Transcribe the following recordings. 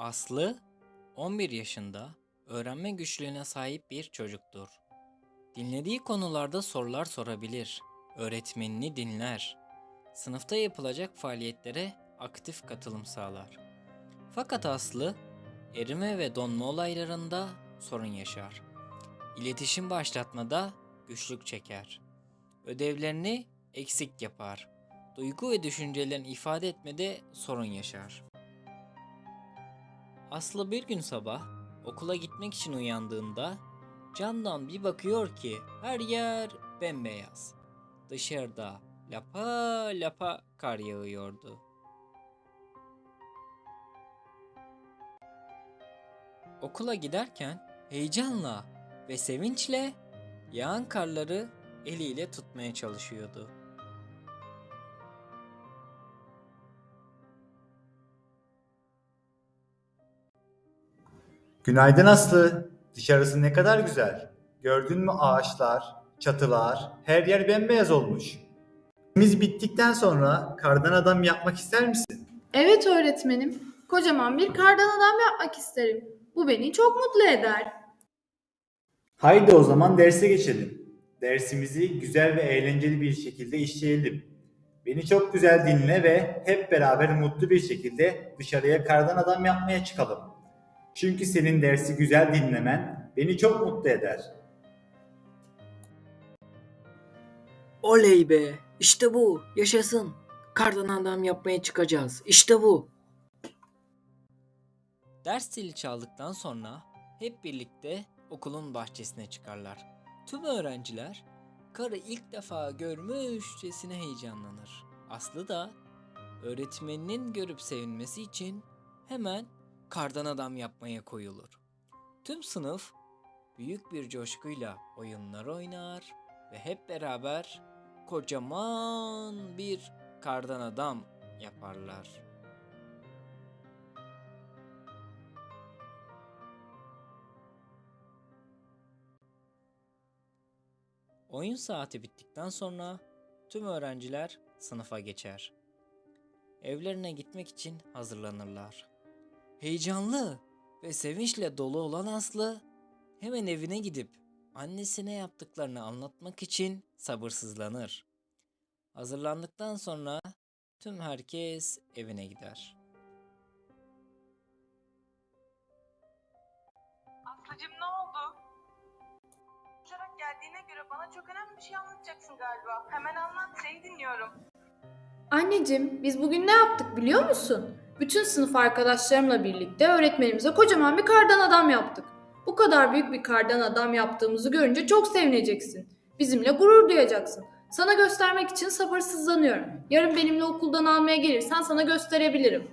Aslı 11 yaşında öğrenme güçlüğüne sahip bir çocuktur. Dinlediği konularda sorular sorabilir, öğretmenini dinler, sınıfta yapılacak faaliyetlere aktif katılım sağlar. Fakat Aslı erime ve donma olaylarında sorun yaşar. İletişim başlatmada güçlük çeker. Ödevlerini eksik yapar. Duygu ve düşüncelerini ifade etmede sorun yaşar. Aslı bir gün sabah okula gitmek için uyandığında camdan bir bakıyor ki her yer bembeyaz. Dışarıda lapa lapa kar yağıyordu. Okula giderken heyecanla ve sevinçle yağan karları eliyle tutmaya çalışıyordu. Günaydın Aslı. Dışarısı ne kadar güzel. Gördün mü ağaçlar, çatılar, her yer bembeyaz olmuş. İşimiz bittikten sonra kardan adam yapmak ister misin? Evet öğretmenim. Kocaman bir kardan adam yapmak isterim. Bu beni çok mutlu eder. Haydi o zaman derse geçelim. Dersimizi güzel ve eğlenceli bir şekilde işleyelim. Beni çok güzel dinle ve hep beraber mutlu bir şekilde dışarıya kardan adam yapmaya çıkalım. Çünkü senin dersi güzel dinlemen beni çok mutlu eder. Oley be! İşte bu! Yaşasın! Kardan adam yapmaya çıkacağız. İşte bu! Ders zili çaldıktan sonra hep birlikte okulun bahçesine çıkarlar. Tüm öğrenciler karı ilk defa görmüşçesine heyecanlanır. Aslı da öğretmeninin görüp sevinmesi için hemen kardan adam yapmaya koyulur. Tüm sınıf büyük bir coşkuyla oyunlar oynar ve hep beraber kocaman bir kardan adam yaparlar. Oyun saati bittikten sonra tüm öğrenciler sınıfa geçer. Evlerine gitmek için hazırlanırlar. Heyecanlı ve sevinçle dolu olan Aslı hemen evine gidip annesine yaptıklarını anlatmak için sabırsızlanır. Hazırlandıktan sonra tüm herkes evine gider. Aslıcığım ne oldu? Uçarak geldiğine göre bana çok önemli bir şey anlatacaksın galiba. Hemen anlat, seni dinliyorum. Anneciğim, biz bugün ne yaptık biliyor musun? Bütün sınıf arkadaşlarımla birlikte öğretmenimize kocaman bir kardan adam yaptık. Bu kadar büyük bir kardan adam yaptığımızı görünce çok sevineceksin. Bizimle gurur duyacaksın. Sana göstermek için sabırsızlanıyorum. Yarın benimle okuldan almaya gelirsen sana gösterebilirim.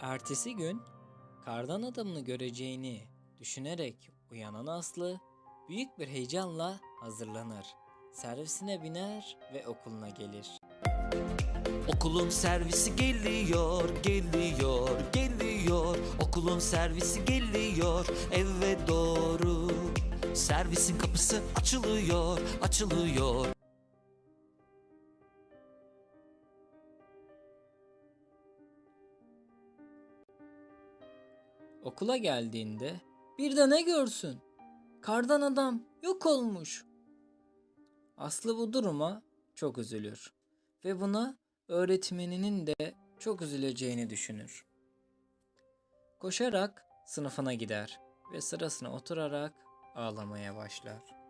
Ertesi gün kardan adamını göreceğini düşünerek uyanan Aslı büyük bir heyecanla hazırlanır. Servisine biner ve okuluna gelir. Okulun servisi geliyor, geliyor, geliyor. Okulun servisi geliyor eve doğru. Servisin kapısı açılıyor, açılıyor. Okula geldiğinde bir de ne görsün? Kardan adam yok olmuş. Aslı bu duruma çok üzülür ve buna öğretmeninin de çok üzüleceğini düşünür. Koşarak sınıfına gider ve sırasına oturarak ağlamaya başlar.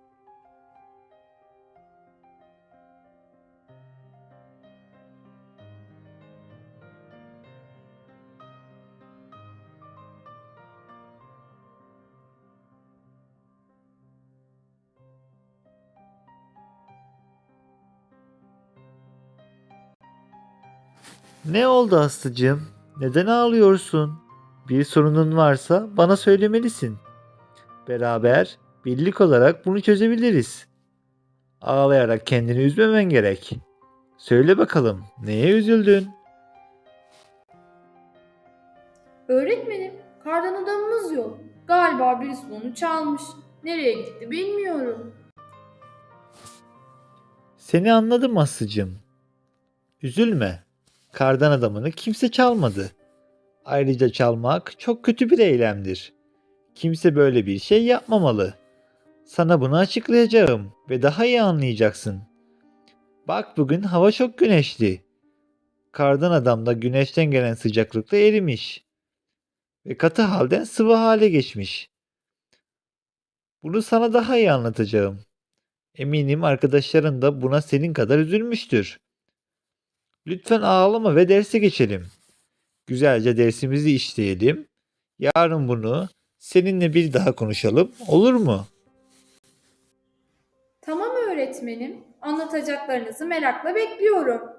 Ne oldu Aslıcığım? Neden ağlıyorsun? Bir sorunun varsa bana söylemelisin. Beraber, birlik olarak bunu çözebiliriz. Ağlayarak kendini üzmemen gerek. Söyle bakalım, neye üzüldün? Öğretmenim, kardan adamımız yok. Galiba birisi onu çalmış. Nereye gitti bilmiyorum. Seni anladım Aslıcığım. Üzülme. Kardan adamını kimse çalmadı. Ayrıca çalmak çok kötü bir eylemdir. Kimse böyle bir şey yapmamalı. Sana bunu açıklayacağım ve daha iyi anlayacaksın. Bak bugün hava çok güneşli. Kardan adam da güneşten gelen sıcaklıkla erimiş ve katı halden sıvı hale geçmiş. Bunu sana daha iyi anlatacağım. Eminim arkadaşların da buna senin kadar üzülmüştür. Lütfen ağlama ve derse geçelim. Güzelce dersimizi işleyelim. Yarın bunu seninle bir daha konuşalım. Olur mu? Tamam öğretmenim. Anlatacaklarınızı merakla bekliyorum.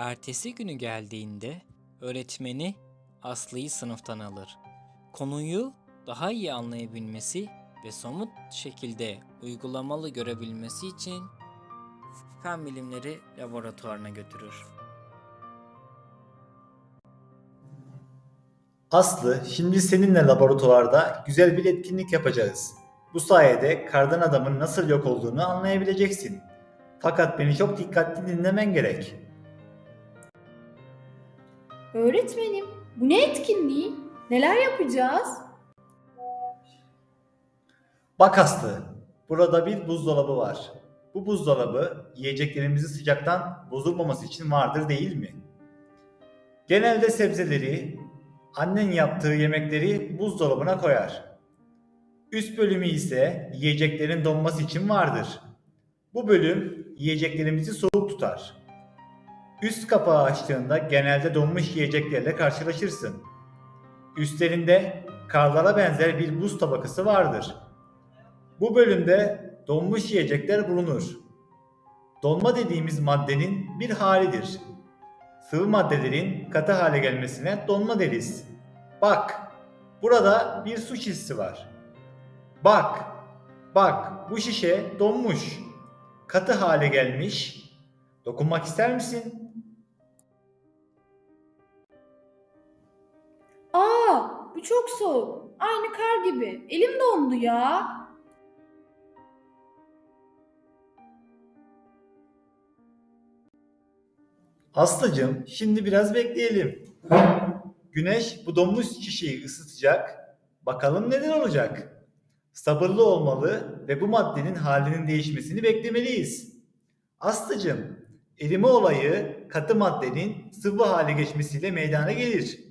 Ertesi günü geldiğinde öğretmeni Aslı'yı sınıftan alır. Konuyu daha iyi anlayabilmesi ve somut şekilde uygulamalı görebilmesi için fen bilimleri laboratuvarına götürür. Aslı, şimdi seninle laboratuvarda güzel bir etkinlik yapacağız. Bu sayede kardan adamın nasıl yok olduğunu anlayabileceksin. Fakat beni çok dikkatli dinlemen gerek. Öğretmenim, bu ne etkinliği? Neler yapacağız? Bak Aslı, burada bir buzdolabı var. Bu buzdolabı yiyeceklerimizi sıcaktan bozulmaması için vardır değil mi? Genelde sebzeleri, annen yaptığı yemekleri buzdolabına koyar. Üst bölümü ise yiyeceklerin donması için vardır. Bu bölüm yiyeceklerimizi soğuk tutar. Üst kapağı açtığında genelde donmuş yiyeceklerle karşılaşırsın. Üstlerinde karlara benzer bir buz tabakası vardır. Bu bölümde donmuş yiyecekler bulunur. Donma dediğimiz maddenin bir halidir. Sıvı maddelerin katı hale gelmesine donma deriz. Bak, burada bir su şişesi var. Bak, bak bu şişe donmuş. Katı hale gelmiş. Dokunmak ister misin? Aa, bu çok soğuk. Aynı kar gibi. Elim dondu ya. Aslıcığım, şimdi biraz bekleyelim. Güneş bu donmuş şişeyi ısıtacak. Bakalım neden olacak? Sabırlı olmalı ve bu maddenin halinin değişmesini beklemeliyiz. Aslıcığım, erime olayı katı maddenin sıvı hale geçmesiyle meydana gelir.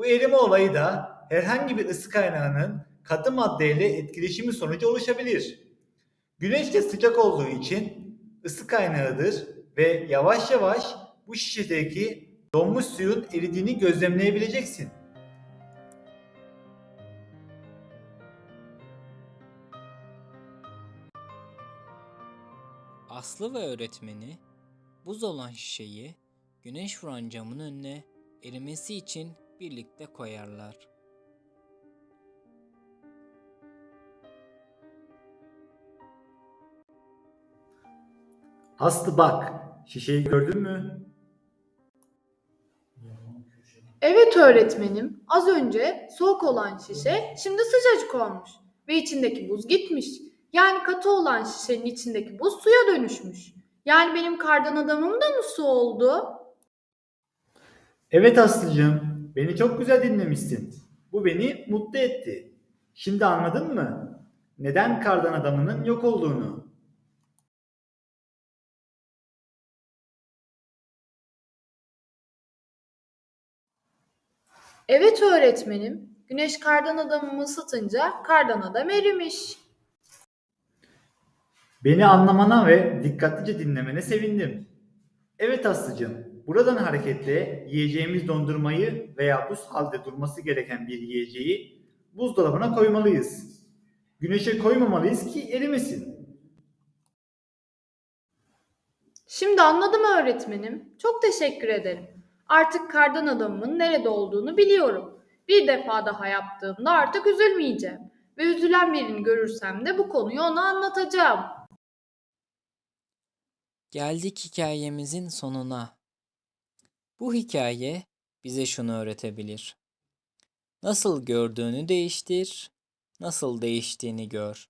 Bu erime olayı da herhangi bir ısı kaynağının katı maddeyle etkileşimi sonucu oluşabilir. Güneş de sıcak olduğu için ısı kaynağıdır ve yavaş yavaş bu şişedeki donmuş suyun eridiğini gözlemleyebileceksin. Aslı ve öğretmeni buz olan şişeyi güneş vuran camın önüne erimesi için birlikte koyarlar. Aslı bak, şişeyi gördün mü? Evet öğretmenim. Az önce soğuk olan şişe şimdi sıcacık olmuş. Ve içindeki buz gitmiş. Yani katı olan şişenin içindeki buz suya dönüşmüş. Yani benim kardan adamım da mı su oldu? Evet Aslıcığım, beni çok güzel dinlemişsin. Bu beni mutlu etti. Şimdi anladın mı? Neden kardan adamının yok olduğunu? Evet öğretmenim. Güneş kardan adamımı ısıtınca kardan adam erimiş. Beni anlamana ve dikkatlice dinlemene sevindim. Evet Aslıcığım, buradan hareketle yiyeceğimiz dondurmayı veya buz halde durması gereken bir yiyeceği buzdolabına koymalıyız. Güneşe koymamalıyız ki erimesin. Şimdi anladım öğretmenim. Çok teşekkür ederim. Artık kardan adamımın nerede olduğunu biliyorum. Bir defa daha yaptığımda artık üzülmeyeceğim. Ve üzülen birini görürsem de bu konuyu ona anlatacağım. Geldik hikayemizin sonuna. Bu hikaye bize şunu öğretebilir. Nasıl gördüğünü değiştir, nasıl değiştiğini gör.